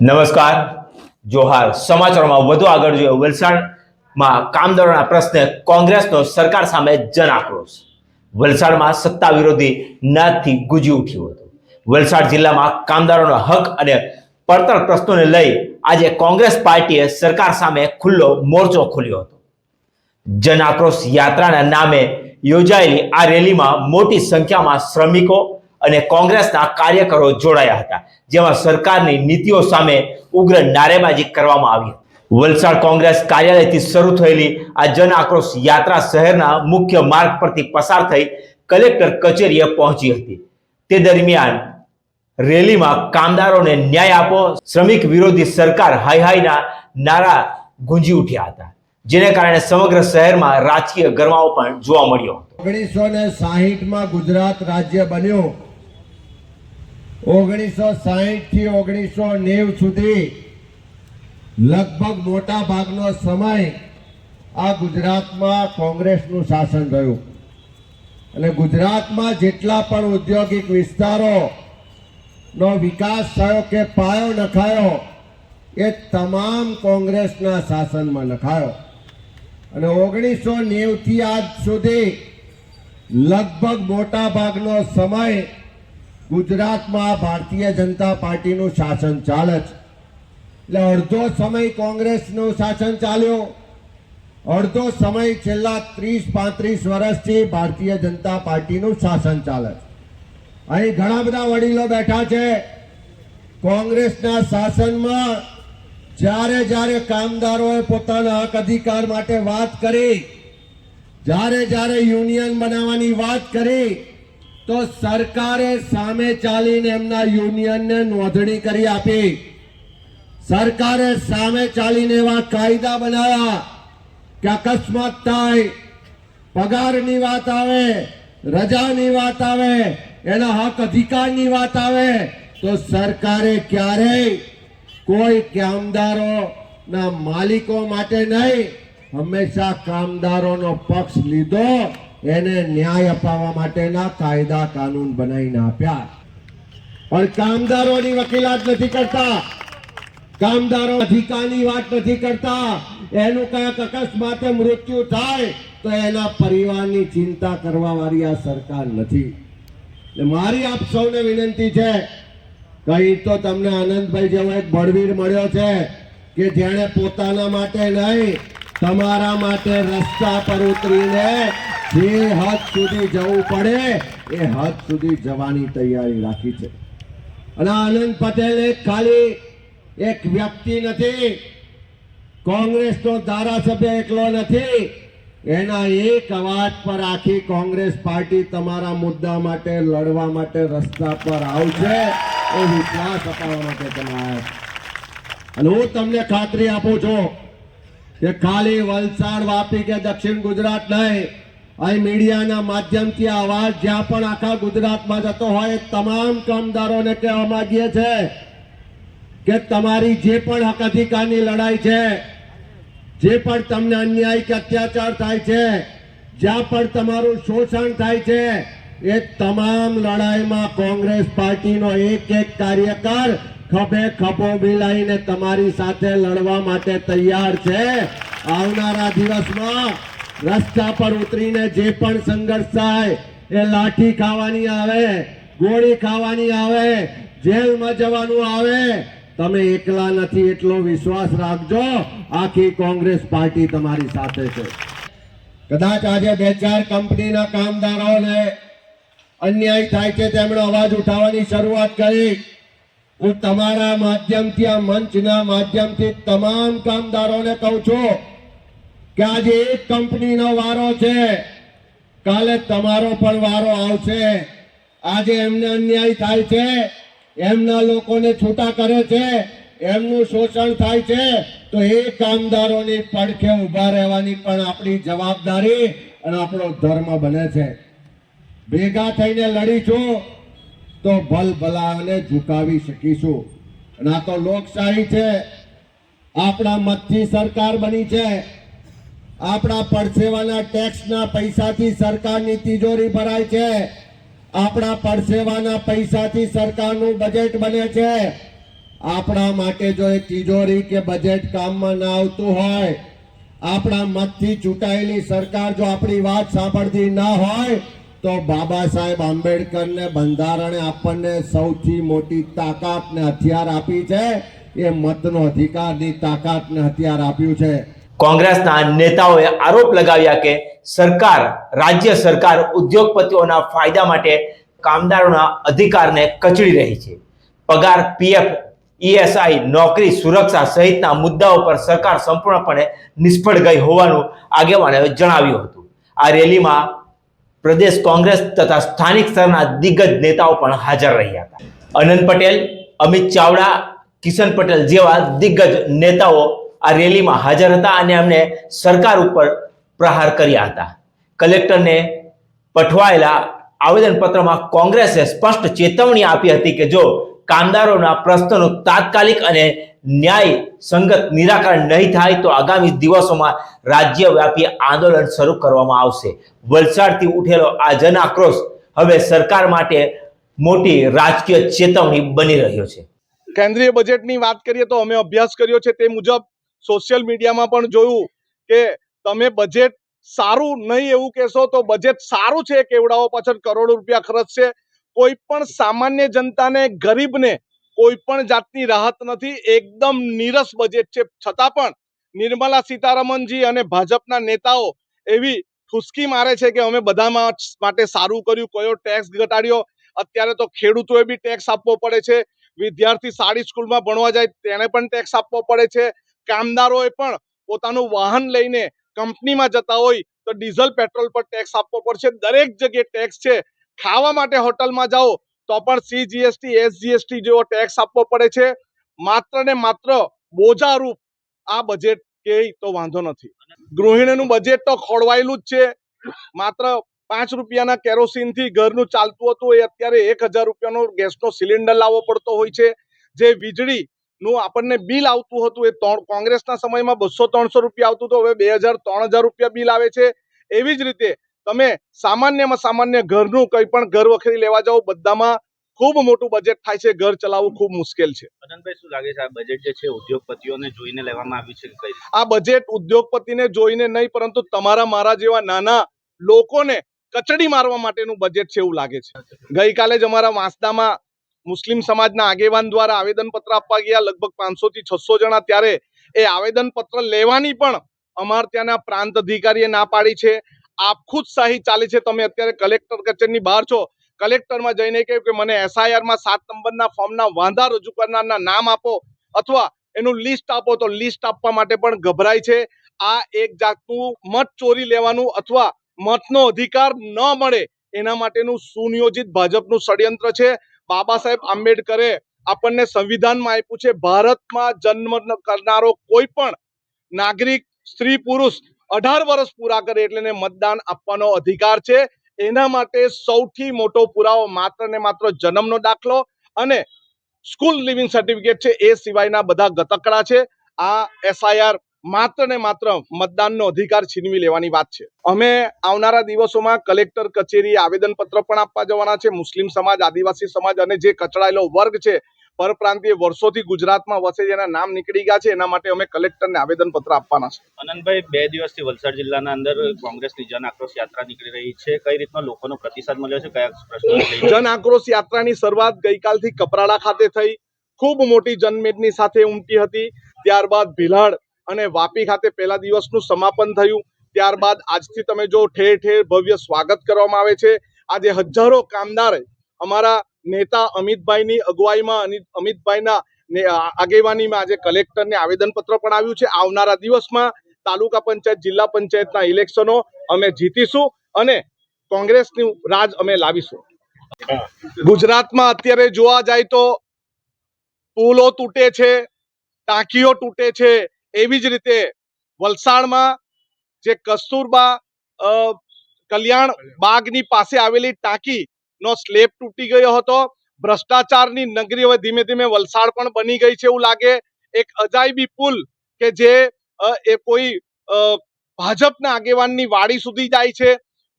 નમસ્કાર. જોહાર સમાચારોમાં વધુ આગળ જોઈએ વલસાડમાં કામદારોના પ્રશ્ને કોંગ્રેસનો સરકાર સામે જન આક્રોશ વલસાડમાં સત્તા વિરોધી નાદથી ગુજી ઉઠ્યું હતું. વલસાડ જિલ્લામાં કામદારોના હક અને પડતર પ્રશ્નોને લઈ આજે કોંગ્રેસ પાર્ટીએ સરકાર સામે ખુલ્લો મોરચો ખોલ્યો હતો. જન આક્રોશ યાત્રાના નામે યોજાયેલી આ રેલીમાં મોટી સંખ્યામાં શ્રમિકો અને કોંગ્રેસના કાર્યકરો જોડાયા હતા, જેમાં સરકારની નીતિઓ સામે ઉગ્ર નારેબાજી કરવામાં આવી. વલસાડ કોંગ્રેસ કાર્યાલયથી શરૂ થયેલી આ જન આક્રોશ યાત્રા શહેરના મુખ્ય માર્ગ પરથી પસાર થઈ કલેક્ટર કચેરીએ પહોંચી હતી. તે દરમિયાન રેલીમાં કામદારોને ન્યાય આપો, શ્રમિક વિરોધી સરકાર હાય હાયના નારા ગુંજી ઉઠ્યા હતા, જેને કારણે સમગ્ર શહેરમાં રાજકીય ગરમાવો પણ જોવા મળ્યો ઓગણીસો ને સાહીઠમાં ગુજરાત રાજ્ય બન્યું. ઓગણીસો સાહીઠથી ઓગણીસો નેવ સુધી લગભગ મોટા ભાગનો સમય આ ગુજરાતમાં કોંગ્રેસનું શાસન રહ્યું. અને ગુજરાતમાં જેટલા પણ ઔદ્યોગિક વિસ્તારોનો વિકાસ થયો કે પાયો નખાયો, એ તમામ કોંગ્રેસના શાસનમાં નખાયો. અને ઓગણીસો નેવથી આજ સુધી લગભગ મોટા ભાગનો સમય ગુજરાતમાં ભારતીય જનતા પાર્ટીનું શાસન ચાલે છે. એટલે અડધો સમય કોંગ્રેસનું શાસન ચાલ્યું. અડધો સમય છેલ્લા ત્રીસ, પાંત્રીસ વર્ષથી ભારતીય જનતા પાર્ટીનું શાસન ચાલે છે. અહીં ઘણા બધા વડીલો બેઠા છે. કોંગ્રેસના શાસનમાં જ્યારે જ્યારે કામદારોએ પોતાના હક અધિકાર માટે વાત કરી, જ્યારે જ્યારે યુનિયન બનાવવાની વાત કરી તો સરકારે સામે ચાલીને એમના યુનિયનને નોંધણી કરી આપી. સરકારે સામે ચાલીને એવા કાયદા બનાવ્યા કે અકસ્માત થાય, પગારની વાત આવે, રજાની વાત આવે, એના હક અધિકારની વાત આવે, તો સરકારે ક્યારેય કોઈ કામદારો ના માલિકો માટે નહીં, હંમેશા કામદારોનો પક્ષ લીધો. એને ન્યાય અપાવવા માટેના કાયદા કાનૂન બનાવીને આપ્યા. પણ કામદારોની વકીલાત નથી કરતા. કામદારો અધિકારની વાત નથી કરતા. એનું કયાક અકસ્માતે મૃત્યુ થાય તો એના પરિવારની ચિંતા કરવા વાળી આ સરકાર નથી. મારી આપ સૌને વિનંતી છે, કઈ તો તમને આનંદભાઈ જેવો એક બળવીર મળ્યો છે કે જેણે પોતાના માટે નહીં, તમારા માટે રસ્તા પર ઉતરીને જે હદ સુધી જવું પડે, એ હદ સુધી જવાની તૈયારી રાખી છે. અને આનંદ પટેલ એક ખાલી એક વ્યક્તિ નથી કોંગ્રેસનો ધારાસભ્ય એકલો નથી, એના એક અવાજ પર આખી કોંગ્રેસ પાર્ટી તમારા મુદ્દા માટે, લડવા માટે રસ્તા પર આવશે, એ વિશ્વાસ અપાવવા માટે તમે અને હું તમને ખાતરી આપું છું કે ખાલી વલસાડ વાપી કે દક્ષિણ ગુજરાત નહીં અહીં મીડિયાના માધ્યમથી આ અવાજ જ્યાં પણ આખા ગુજરાતમાં જતો હોય તમામ કામદારોને કહેવા માગીએ છે કે તમારી જે પણ હક અધિકારની લડાઈ છે, જે પણ તમને અન્યાય કે અત્યાચાર થાય છે, જ્યાં પણ તમારું શોષણ થાય છે, એ તમામ લડાઈમાં કોંગ્રેસ પાર્ટીનો એક એક કાર્યકર ખભે ખભો મિલાઈને તમારી સાથે લડવા માટે તૈયાર છે. આવનારા દિવસમાં રસ્તા પર ઉતરીને જે પણ સંઘર્ષ થાય, એ લાઠી ખાવાની આવે, ગોળી ખાવાની આવે, જેલમાં જવાનું આવે. તમે એકલા નથી, એટલો વિશ્વાસ રાખજો. આખી કોંગ્રેસ પાર્ટી તમારી સાથે છે. કદાચ આજે બે ચાર કંપનીના કામદારોને અન્યાય થાય છે તેમણે અવાજ ઉઠાવવાની શરૂઆત કરી. હું તમારા માધ્યમથી, આ મંચના માધ્યમથી તમામ કામદારોને કહું છું કે આજે એક કંપનીનો વારો છે. કાલે તમારો પણ વારો આવશે. આજે એમને અન્યાય થાય છે. એમના લોકોને છૂટા કરે છે. એમનું શોષણ થાય છે. તો એ કામદારોની પડખે ઊભા રહેવાની પણ આપણી જવાબદારી અને આપણો ધર્મ બને છે. ભેગા થઈને લડીશું તો ભલ ભલાને ઝુકાવી શકીશું. અને આ તો લોકશાહી છે. આપણા મતથી સરકાર બની છે. આપણા પરસેવાના ટેક્સના પૈસાથી સરકારની તિજોરી ભરાય છે. આપણા પરસેવાના પૈસાથી સરકારનું બજેટ બને છે. આપણા માટે જો એ તિજોરી કે બજેટ કામમાં ના આવતું હોય, આપણા મતથી ચૂંટાયેલી સરકાર જો આપણી વાત સાંભળતી ના હોય, તો બાબા સાહેબ આંબેડકરને બંધારણે આપણને સૌથી મોટી તાકાત ને હથિયાર આપી છે. એ મતનો અધિકારની તાકાત ને હથિયાર આપ્યું છે. કોંગ્રેસના નેતાઓએ આરોપ લગાવ્યા કે સરકાર, રાજ્ય સરકાર ઉદ્યોગપતિઓના ફાયદા માટે કામદારોના અધિકારને કચડી રહી છે. પગાર, પીએફ ઈએસઆઈ નોકરી, સુરક્ષા સહિતના મુદ્દાઓ પર સરકાર સંપૂર્ણપણે નિષ્ફળ ગઈ હોવાનું આગેવાનોએ જણાવ્યું હતું. આ રેલીમાં પ્રદેશ કોંગ્રેસ તથા સ્થાનિક સ્તરના દિગ્ગજ નેતાઓ પણ હાજર રહ્યા હતા. અનંત પટેલ, અમિત ચાવડા, કિશન પટેલ જેવા દિગ્ગજ નેતાઓ આ રેલીમાં હાજર હતા અને એમને સરકાર ઉપર પ્રહાર કર્યા હતા. કલેક્ટરને પઠવાયેલા આવેદનપત્રમાં કોંગ્રેસે સ્પષ્ટ ચેતવણી આપી હતી કે જો કામદારોના પ્રશ્નોનું તાત્કાલિક અને ન્યાય સંગત નિરાકરણ નહીં થાય તો આગામી દિવસોમાં રાજ્યવ્યાપી આંદોલન શરૂ કરવામાં આવશે. વલસાડથી ઉઠેલો આ જન આક્રોશ હવે સરકાર માટે મોટી રાજકીય ચેતવણી બની રહ્યો છે. કેન્દ્રીય બજેટની વાત કરીએ તો અમે અભ્યાસ કર્યો છે તે મુજબ સોશિયલ મીડિયામાં પણ જોયું કે તમે બજેટ સારું નહીં એવું કહેશો તો બજેટ સારું છે કેવડાઓ પાછળ કરોડો રૂપિયા ખર્ચશે કોઈ પણ સામાન્ય જનતાને, ગરીબને કોઈ પણ જાતની રાહત નથી. એકદમ નીરસ બજેટ છે. છતાં પણ નિર્મલા સીતારમનજી અને ભાજપના નેતાઓ એવી ઠુસકી મારે છે કે અમે બધામાં માટે સારું કર્યું. કયો ટેક્સ ઘટાડ્યો? અત્યારે તો ખેડૂતોએ બી ટેક્સ આપવો પડે છે. વિદ્યાર્થી સારી સ્કૂલમાં ભણવા જાય તેને પણ ટેક્સ આપવો પડે છે. કામદારોએ પણ પોતાનું વાહન લઈને કંપનીમાં જતા હોય તો ડીઝલ, પેટ્રોલ પર ટેક્સ આપવો પડશે. દરેક જગ્યાએ ટેક્સ છે. ખાવા માટે હોટલમાં જાઓ તો પણ સી જીએસટી એસ જીએસટી જેવો ટેક્સ આપવો પડે છે. માત્ર ને માત્ર બોજારૂપ આ બજેટ કે તો વાંધો નથી. ગૃહિણીનું બજેટ તો ખોળવાયેલું જ છે. માત્ર પાંચ રૂપિયાના કેરોસીનથી ઘરનું ચાલતું હતું એ અત્યારે એક હજાર રૂપિયાનો ગેસનો સિલિન્ડર લાવવો પડતો હોય છે. જે વીજળી નું આપણને બિલ આવતું હતું એ ત્રણ કોંગ્રેસના સમયમાં બસો ત્રણસો રૂપિયા આવતું હતું હવે બે હજાર ત્રણ હજાર રૂપિયા બિલ આવે છે. એવી જ રીતે તમે સામાન્યમાં સામાન્ય ઘરનું કંઈ પણ ઘર વખરી લેવા જાઓ બધામાં ખૂબ મોટું બજેટ થાય છે ઘર ચલાવવું ખૂબ મુશ્કેલ છે. મદનભાઈ શું લાગે છે આ બજેટ જે છે ઉદ્યોગપતિઓને જોઈને લેવામાં આવ્યું છે કઈ? આ બજેટ ઉદ્યોગપતિને જોઈને નહીં પરંતુ તમારા મારા જેવા નાના લોકોને કચડી મારવા માટેનું બજેટ છે એવું લાગે છે. ગઈકાલે જ અમારા વાંસદામાં મુસ્લિમ સમાજના આગેવાન દ્વારા આવેદનપત્ર આપવા ગયા. લગભગ પાંચસો થી છસો જણા ત્યારે એ આવેદનપત્ર લેવાની પણ અમાર ત્યાંના પ્રાંત અધિકારીએ ના પાડી છે. આખું જ શાહી ચાલે છે. તમે અત્યારે કલેક્ટર કચેરીની બહાર છો. કલેક્ટરમાં જઈને કહ્યું કે મને એસઆઈઆરમાં સાત નંબરના ફોર્મના વાંધા રજૂ કરનારના નામ આપો અથવા એનું લિસ્ટ આપો તો લિસ્ટ આપવા માટે પણ ગભરાય છે. આ એક જાતનું મત ચોરી લેવાનું અથવા મતનો અધિકાર ન મળે એના માટેનું સુનિયોજિત ભાજપનું ષડયંત્ર છે. બાબા સાહેબ આંબેડકરે આપણને સંવિધાનમાં આપ્યું છે, ભારતમાં જન્મ કરનારો કોઈ પણ નાગરિક, સ્ત્રી, પુરુષ અઢાર વર્ષ પૂરા કરે એટલે મતદાન આપવાનો અધિકાર છે. એના માટે સૌથી મોટો પુરાવો માત્ર ને માત્ર જન્મનો દાખલો અને સ્કૂલ લિવિંગ સર્ટિફિકેટ છે, એ સિવાયના બધા ગતકડા છે. આ એસઆઈઆર માત્ર ને માત્ર મતદાનનો અધિકાર છીનવી લેવાની વાત છે. અમે આવનારા દિવસોમાં કલેક્ટર કચેરી આવેદનપત્ર પણ આપવા જવાના છે. મુસ્લિમ સમાજ આદિવાસી સમાજ અને જે કચડાયેલો વર્ગ છે પરપ્રાંતીય વર્ષોથી ગુજરાતમાં વસે જેના નામ નીકળી ગયા છે. એના માટે અમે કલેક્ટરને આવેદનપત્ર આપવાના છે. અનંતભાઈ બે દિવસથી વલસાડ જિલ્લાના અંદર કોંગ્રેસની જન આક્રોશ યાત્રા નીકળી રહી છે. કઈ રીતનો લોકોનો પ્રતિસાદ મળ્યો છે? કયા પ્રશ્નો જન આક્રોશ યાત્રાની શરૂઆત ગઈકાલથી કપરાડા ખાતે થઈ. ખૂબ મોટી જનમેદની સાથે ઉમટી હતી. ત્યારબાદ ભીલાડ અને વાપી ખાતે પહેલા દિવસનું સમાપન થયું. ત્યારબાદ આજથી તમે જો ઠેર ઠેર ભવ્ય સ્વાગત કરવામાં આવે છે. આજે હજારો કામદાર અમારા નેતા અમિતભાઈની અગુવાઈમાં અને અમિતભાઈના આગેવાનીમાં આજે કલેક્ટરને આવેદનપત્ર પણ આવ્યું છે. આવનારા દિવસમાં તાલુકા પંચાયત, જિલ્લા પંચાયતના ઇલેક્શનો અમે જીતીશું અને કોંગ્રેસનું રાજ અમે લાવીશું. ગુજરાતમાં અત્યારે જોવા જાય તો પુલો તૂટે છે, ટાંકીઓ તૂટે છે એવી જ રીતે વલસાડમાં જે કસ્તુરબા કલ્યાણ બાગની પાસે આવેલી ટાંકી નો સ્લેબ તૂટી ગયો હતો. ભ્રષ્ટાચારની નગરી હવે ધીમે ધીમે વલસાડ પણ બની ગઈ છે એવું લાગે. એક અજાયબી પુલ કે જે એ કોઈ ભાજપના આગેવાનની વાડી સુધી જાય છે.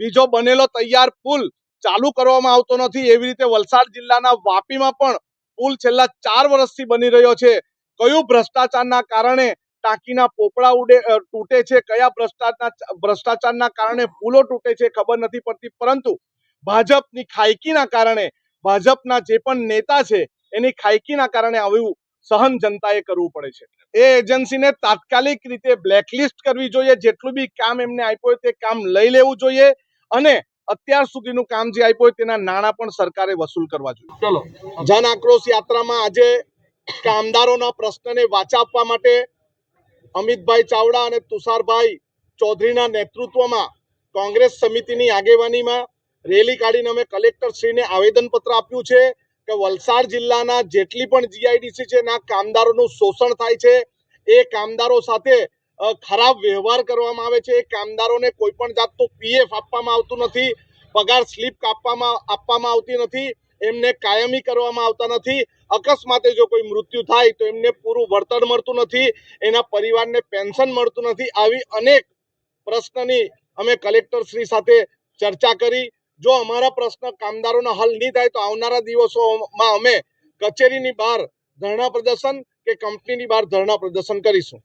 બીજો બનેલો તૈયાર પુલ ચાલુ કરવામાં આવતો નથી. એવી રીતે વલસાડ જિલ્લાના વાપીમાં પણ પુલ છેલ્લા ચાર વર્ષથી બની રહ્યો છે. કયું ભ્રષ્ટાચારના કારણે ટાંકીના પોપડા ઉડે તૂટે છે કયા ભ્રષ્ટાચાર ભ્રષ્ટાચારના કારણે પુલો તૂટે છે ખબર નથી પડતી પરંતુ ભાજપની ખાયકીના કારણે ભાજપના જે પણ નેતા છે એની ખાયકીના કારણે આવ્યું સહન જનતાએ કરવું પડે છે. એ એજન્સીને તાત્કાલિક રીતે બ્લેકલિસ્ટ કરવી જોઈએ જેટલું બી કામ એમને આપ્યું હોય તે કામ લઈ લેવું જોઈએ અને અત્યાર સુધીનું કામ જે આપ્યું હોય તેના નાણાં પણ સરકારે વસૂલ કરવા જોઈએ. ચલો. જન આક્રોશ યાત્રામાં આજે કામદારોના પ્રશ્નને વાચા આપવા માટે અમિતભાઈ ચાવડા અને તુષારભાઈ ચૌધરીના નેતૃત્વમાં કોંગ્રેસ સમિતિની આગેવાનીમાં રેલી કાઢીને અમે કલેક્ટરશ્રીને આવેદનપત્ર આપ્યું છે કે વલસાડ જિલ્લાના જેટલી પણ જીઆઈડીસી છે ના કામદારોનું શોષણ થાય છે, એ કામદારો સાથે ખરાબ વ્યવહાર કરવામાં આવે છે, એ કામદારોને કોઈ પણ જાતનું પીએફ આપવામાં આવતું નથી, પગાર સ્લીપ કાપવામાં, આપવામાં આવતી નથી એમને કાયમી કરવામાં આવતા નથી. અકસ્માતે જો કોઈ મૃત્યુ થાય તો એમને પૂરું વળતર મળતું નથી. એના પરિવારને પેન્શન મળતું નથી. આવી અનેક પ્રશ્નની અમે કલેક્ટર શ્રી સાથે ચર્ચા કરી. જો અમારા પ્રશ્ન કામદારોના હલ નહીં થાય તો આવનારા દિવસોમાં અમે કચેરીની બહાર ધરણા પ્રદર્શન કે કંપનીની બહાર ધરણા પ્રદર્શન કરીશું.